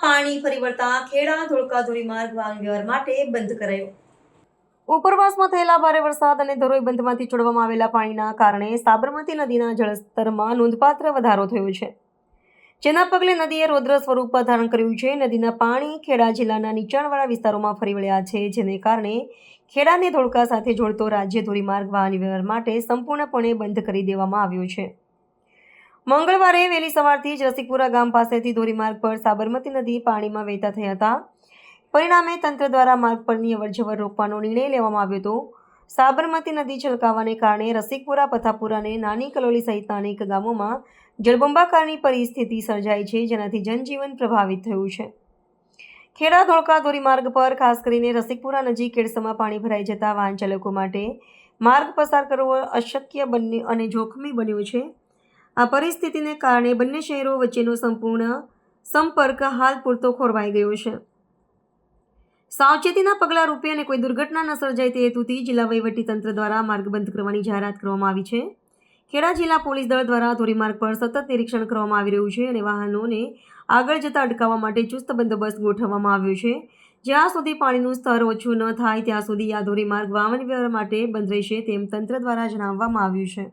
પાણી ફરી વળતા ખેડા ધોળકા ધોરીમાર્ગ વાહન વ્યવહાર માટે બંધ કરાયો. ઉપરવાસમાં થયેલા ભારે વરસાદ અને ધરોઈ બંધમાંથી છોડવામાં આવેલા પાણીના કારણે સાબરમતી નદીના જળસ્તરમાં નોંધપાત્ર વધારો થયો છે. જેના પગલે નદીએ રૌદ્ર સ્વરૂપ ધારણ કર્યું છે. નદીના પાણી ખેડા જિલ્લાના નીચાણવાળા વિસ્તારોમાં ફરી વળ્યા છે, જેને કારણે ખેડાને ધોળકા સાથે જોડતો રાજ્ય ધોરીમાર્ગ વાહન વ્યવહાર માટે સંપૂર્ણપણે બંધ કરી દેવામાં આવ્યો છે. મંગળવારે વહેલી સવારથી જ રસિકપુરા ગામ પાસેથી ધોરીમાર્ગ પર સાબરમતી નદી પાણીમાં વહેતા થયા હતા. પરિણામે તંત્ર દ્વારા માર્ગ પરની અવરજવર રોકવાનો નિર્ણય લેવામાં આવ્યો હતો. સાબરમતી નદી છલકાવાને કારણે રસિકપુરા, પથાપુરા અને નાની કલોલી સહિતના અનેક ગામોમાં જળબંબાકારની પરિસ્થિતિ સર્જાઈ છે, જેનાથી જનજીવન પ્રભાવિત થયું છે. ખેડા, ધોળકા ધોરીમાર્ગ પર ખાસ કરીને રસિકપુરા નજીક કેડસમાં પાણી ભરાઈ જતા વાહન ચાલકો માટે માર્ગ પસાર કરવો અશક્ય બન્યું અને જોખમી બન્યો છે. આ પરિસ્થિતિને કારણે બંને શહેરો વચ્ચેનો સંપૂર્ણ સંપર્ક હાલ પૂરતો ખોરવાઈ ગયો છે. સાવચેતીના પગલાં રૂપે અને કોઈ દુર્ઘટના ન સર્જાય તે હેતુથી જિલ્લા વહીવટીતંત્ર દ્વારા માર્ગ બંધ કરવાની જાહેરાત કરવામાં આવી છે. ખેડા જિલ્લા પોલીસ દળ દ્વારા ધોરીમાર્ગ પર સતત નિરીક્ષણ કરવામાં આવી રહ્યું છે અને વાહનોને આગળ જતા અટકાવવા માટે ચુસ્ત બંદોબસ્ત ગોઠવવામાં આવ્યો છે. જ્યાં સુધી પાણીનું સ્તર ઓછું ન થાય ત્યાં સુધી આ ધોરીમાર્ગ વાહન વ્યવહાર માટે બંધ રહેશે તેમ તંત્ર દ્વારા જણાવવામાં આવ્યું છે.